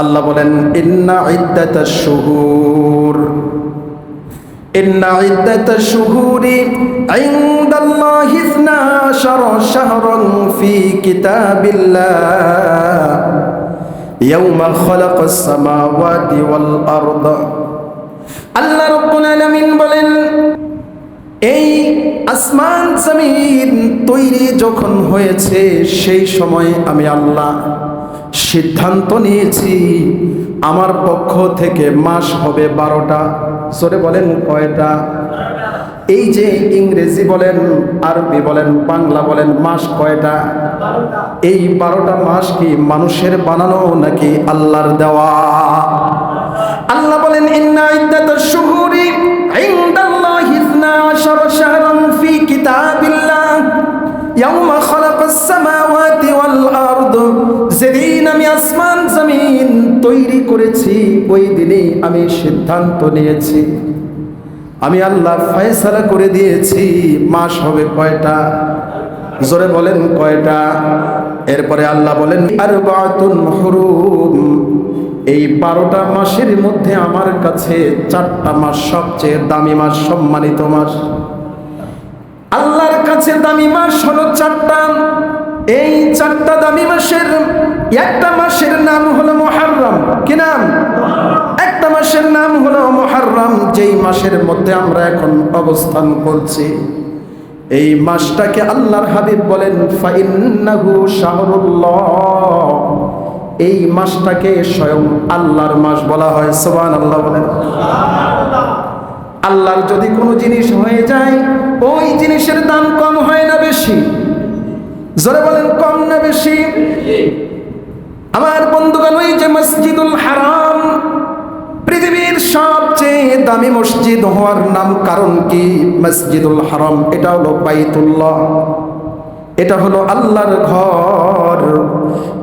আল্লাহ বলেন, ইন্না ইদ্দাতাশ শুহুর। ইন্না ইদ্দাতাশ শুহুরি ইনদাল্লাহি 12 শাহরান ফি কিতাবিল্লাহ। ইয়াওমা খালাকাস সামাওয়াতি ওয়াল আরদ। আল্লাহ রাব্বুল আলামিন বলেন, এই আসমান জমিন তৈরি যখন হয়েছে, সেই সময় আমি আল্লাহ সিদ্ধান্ত নিয়েছি। আমার পক্ষ থেকে মাস হবে বারোটা। সরে বলেন কয়টা? এই যে ইংরেজি বলেন, আরবি বলেন, বাংলা বলেন, মাস কয়টা? এই বারোটা মাস কি মানুষের বানানো নাকি আল্লাহর দেওয়া? আল্লাহ বলেন, ইন্না করেছি, ওই দিনই আমি সিদ্ধান্ত নিয়েছি। আমি আল্লাহ ফয়সালা করে দিয়েছি, মাস হবে কয়টা? জোরে বলেন কয়টা? এরপরে আল্লাহ বলেন আর হুরুম। এই বারোটা মাসের মধ্যে আমার কাছে চারটা মাস সবচেয়ে দামি মাস, সম্মানিত মাস। আল্লাহর কাছে দামি মাস হলো চারটা। এই চারটা দামি মাসের, একটা মাসের নাম হলো মোহাররম। কি নাম? একটা মাসের নাম হলো মোহাররম, যেই মাসের মধ্যে আমরা এখন অবস্থান করছি। এই মাসটাকে আল্লাহর হাবিব বলেন, ফাইন্নাহু শাহরুল্লাহ। এই মাসটাকে স্বয়ং আল্লাহর মাস বলা হয় সোবান আল্লাহ বলেন। আল্লাহর যদি কোনো জিনিস হয়ে যায়, ওই জিনিসের দাম কম হয় না বেশি। জোরে বলেন, কম না বেশি? আমার বন্ধুগণ, ওই যে মসজিদুল হারাম, পৃথিবীর সবচেয়ে দামি মসজিদ হওয়ার নাম কারণ কি? মসজিদুল হারাম, এটা হলো বাইতুল্লাহ। এটা হলো আল্লাহর ঘর।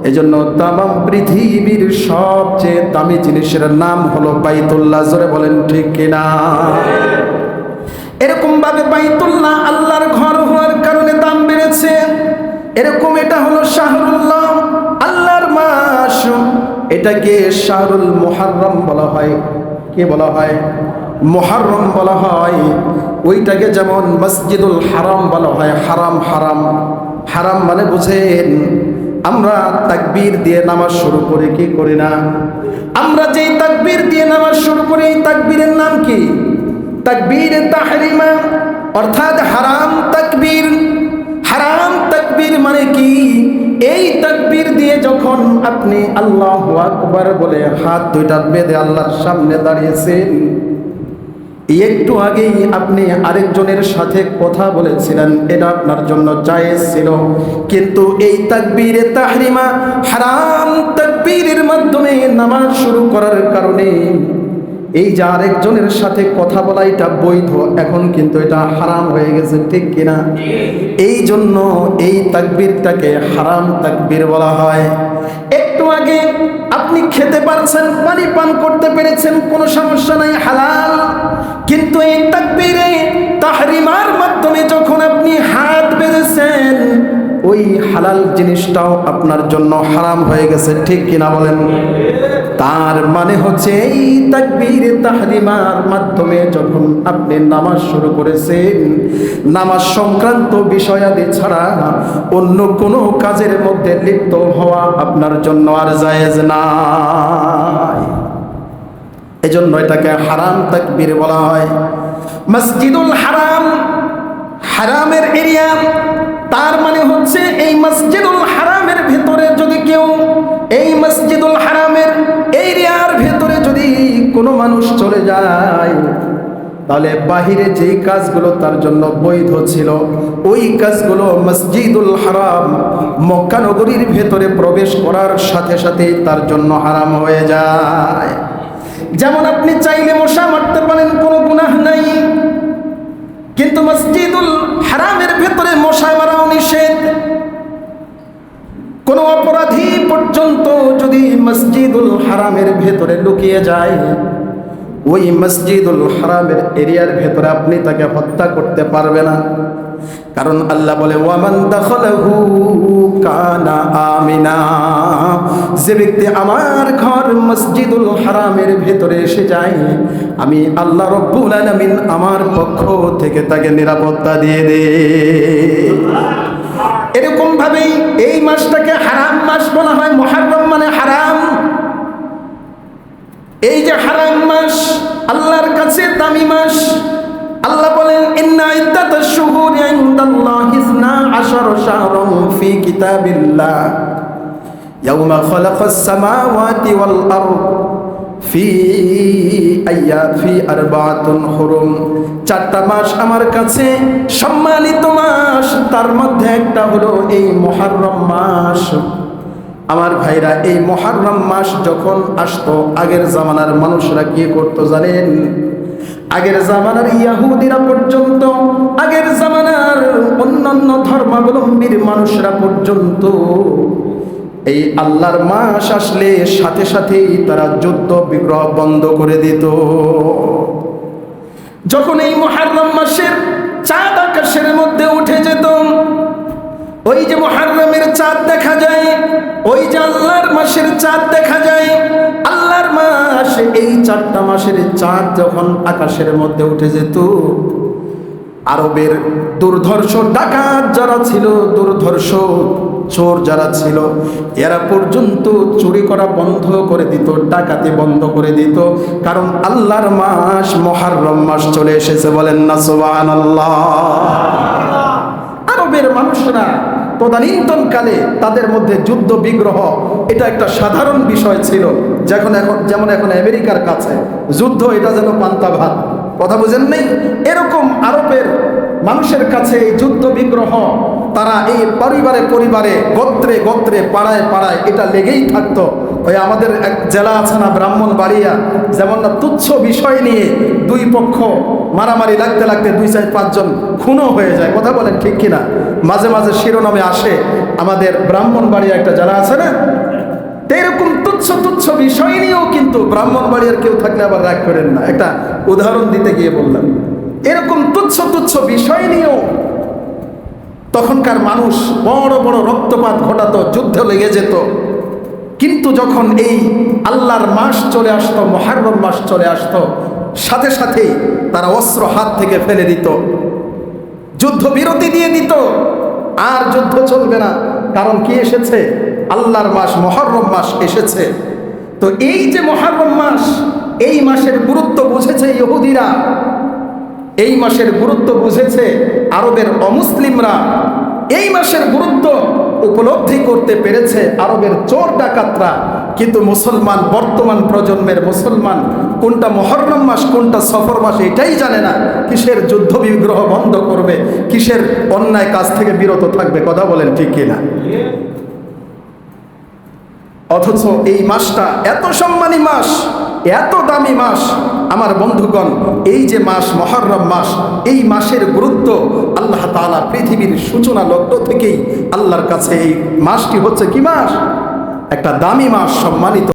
এজন্য তামাম পৃথিবীর সবচেয়ে দামি জিনিসের নাম হলো বাইতুল্লাহ। জোরে বলেন, ঠিক কিনা? এরকম ভাবে বাইতুল্লাহ আল্লাহর ঘর হওয়ার কারণে দাম এরকম এটা হলো শাহরুল্লাহ, আল্লাহর মাস এটাকে শাহরুল মুহাররম বলা হয়। কে বলা হয়? মুহাররম বলা হয়। ওইটাকে যেমন মসজিদুল হারাম বলা হয়, হারাম হারাম। হারাম মানে বুঝেন, আমরা তাকবীর দিয়ে নামাজ শুরু করে, কি করি না? আমরা যেই তাকবীর দিয়ে নামাজ শুরু করি, এই তাকবীরের নাম কি? তাকবীর তাহরিমা অর্থাৎ হারাম তাকবীর। তাকবীর মানে কি? এই তাকবীর দিয়ে যখন আপনি আল্লাহ আকবার বলে হাত দুইটা বেঁধে আল্লাহর সামনে দাঁড়িয়েছেন, একটু আগেই আপনি আরেকজনের সাথে কথা বলেছিলেন, এটা আপনার জন্য জায়েজ ছিল। কিন্তু এই তাকবীরে তাহরিমা হারাম তাকবীরের মাধ্যমে নামাজ শুরু করার কারণে এই যে আরেকজনের সাথে কথা বলা এটা বৈধ, এখন কিন্তু এটা হারাম হয়ে গেছে, ঠিক কিনা? এই জন্য এই তাকবীরটাকে হারাম তাকবীর বলা হয়। একটু আগে আপনি খেতে পারছেন, পানি পান করতে পেরেছেন, কোনো সমস্যা নাই, হালাল। কিন্তু এই তাকবীরে তাহরিমার মাধ্যমে যখন আপনি হাত বেঁধেছেন, ওই হালাল জিনিসটাও আপনার জন্য হারাম হয়ে গেছে, ঠিক কিনা বলেন? তার মানে হচ্ছে এই তাকবীর তাহরিমার মাধ্যমে যখন আপনি নামাজ শুরু করেছেন, নামাজ সংক্রান্ত বিষয়াদি ছাড়া অন্য কোনো কাজের মধ্যে লিপ্ত হওয়া আপনার জন্য আর জায়েজ নাই। এজন্য এটাকে হারাম তাকবীর বলা হয়। মসজিদুল হারাম, হারামের এরিয়া, তার মানে হচ্ছে এই মসজিদুল হারামের ভেতরে যদি কেউ এই মসজিদুল যদি কোনো মানুষ চলে যায়, তাহলে বাহিরে যেই কাজগুলো তার জন্য বৈধ ছিল, ওই কাজগুলো মসজিদুল হারাম মক্কানগরীর ভেতরে প্রবেশ করার সাথে সাথে তার জন্য হারাম হয়ে যায়। যেমন আপনি চাইলে মশা মারতে পারেন, কোনো গুনাহ নাই। কিন্তু মসজিদুল হারামের ভেতরে মশা মারাও নিষেধ। কোন অপরাধী পর্যন্ত যদি মসজিদুল হারামের ভেতরে লুকিয়ে যায় ওই মসজিদুল হারামের এরিয়ার ভেতরে আপনি তাকে হত্যা করতে পারবে না। কারণ আল্লাহ বলে, ওয়ামান দাখলাহু কানা আমিনা। যে ব্যক্তি আমার ঘর মসজিদুল হারামের ভেতরে এসে যায়, আমি আল্লাহ রব্বুল আলামিন আমার পক্ষ থেকে তাকে নিরাপত্তা দিয়ে দে। এরকম ভাবেই এই মাসটাকে হারাম মাস বলা হয়, মুহররম মানে হারাম। এই যে হারাম মাস, আল্লাহর কাছে দামি মাস, আল্লাহ বলেন, ইন্না ইদ্দাতাশ শুহুরি ইনদাল্লাহি ইসনা আশারা শাহরান ফি কিতাবিল্লাহ। ইয়াউমা খালাকাস সামাওয়াতি ওয়াল আরদ ফি আইয়া, ফি আরবাতুন হুরুম। চারটা মাস আমার কাছে সম্মানিত মাস, তার মধ্যে একটা হলো এই মুহররম মাস। আমার ভাইরা, এই মহারম মাস যখন আসতো, আগের জামানার মানুষরা কি করতো জানেন? আগের জামানার ইয়াহুদিরা পর্যন্ত, আগের জামানার অন্যান্য ধর্মাবলম্বীর মানুষরা পর্যন্ত এই আল্লাহর মাস আসলে সাথে সাথেই তারা যুদ্ধ, বিগ্রহ বন্ধ করে দিত। যখন এই মহারম মাসের চাঁদ আকাশের মধ্যে উঠে যেত, ওই যে মহারমের চাঁদ দেখা যায় ওই যে আল্লাহর মাসের চাঁদ দেখা যায়, আল্লাহর মাস, এই চারটা মাসের চাঁদ যখন আকাশের মধ্যে উঠে যেত, আরবের দুর্ধর্ষ ডাকাত যারা ছিল, দুর্ধর্ষ চোর যারা ছিল, এরা পর্যন্ত চুরি করা বন্ধ করে দিত, ডাকাতি বন্ধ করে দিত, কারণ আল্লাহর মাস, মহারম মাস চলে এসেছে বলেন না সোবান আল্লাহ আরবের মানুষরা তদানীন্তন কালে তাদের মধ্যে যুদ্ধ, বিগ্রহ, এটা একটা সাধারণ বিষয় ছিল। যখন এখন, যেমন এখন আমেরিকার কাছে যুদ্ধ, এটা যেন পান্তাভাত কথা বুঝেন নেই? এরকম আরবের মানুষের কাছে এই যুদ্ধ, বিগ্রহ, তারা এই পরিবারে পরিবারে, গোত্রে গোত্রে, পাড়ায় পাড়ায় এটা লেগেই থাকতো। ওই আমাদের এক জেলা আছে না, ব্রাহ্মণবাড়িয়া। যেমন না, তুচ্ছ বিষয় নিয়ে দুই পক্ষ মারামারি লাগতে লাগতে দুই চার পাঁচজন খুনও হয়ে যায়। কথা বলেন ঠিক কিনা? মাঝে মাঝে শিরোনামে আসে আমাদের ব্রাহ্মণবাড়িয়া একটা জেলা আছে না? এরকম তুচ্ছ তুচ্ছ বিষয় নিয়েও কিন্তু ব্রাহ্মণবাড়িয়ার কেউ থাকলে আবার রাগ করেন না। একটা উদাহরণ দিতে গিয়ে বললাম। এরকম তুচ্ছ তুচ্ছ বিষয় নিয়েও তখনকার মানুষ বড় বড় রক্তপাত ঘটাতো, যুদ্ধ লেগে যেত। কিন্তু যখন এই আল্লাহর মাস চলে আসতো মহারম মাস চলে আসতো, সাথে সাথেই তারা অস্ত্র হাত থেকে ফেলে দিত যুদ্ধ বিরতি দিয়ে দিত, আর যুদ্ধ চলবে না। কারণ কি এসেছে? আল্লাহর মাস মহরম মাস এসেছে। তো এই যে মহরম মাস, এই মাসের গুরুত্ব বুঝেছে ইহুদিরা। এই মাসের গুরুত্ব বুঝেছে আরবের অমুসলিমরা। এই মাসের গুরুত্ব উপলব্ধি করতে পেরেছে আরবের চোর ডাকাতরা। কিন্তু মুসলমান, বর্তমান প্রজন্মের মুসলমান, কোনটা মহরম মাস, কোনটা সফর মাস, এটাই জানে না। কিসের যুদ্ধ বিগ্রহ বন্ধ করবে, কিসের অন্যায় কাজ থেকে বিরত থাকবে, কথা বলেন ঠিক কিনা? অথচ এই মাসটা এত সম্মানী মাস এত দামি মাস আমার বন্ধুগণ, এই যে মাস মহরম মাস, এই মাসের গুরুত্ব আল্লাহ তালা পৃথিবীর সূচনা লগ্ন থেকেই আল্লাহর কাছে এই মাসটি হচ্ছে কি মাস? একটা দামি মাস সম্মানিত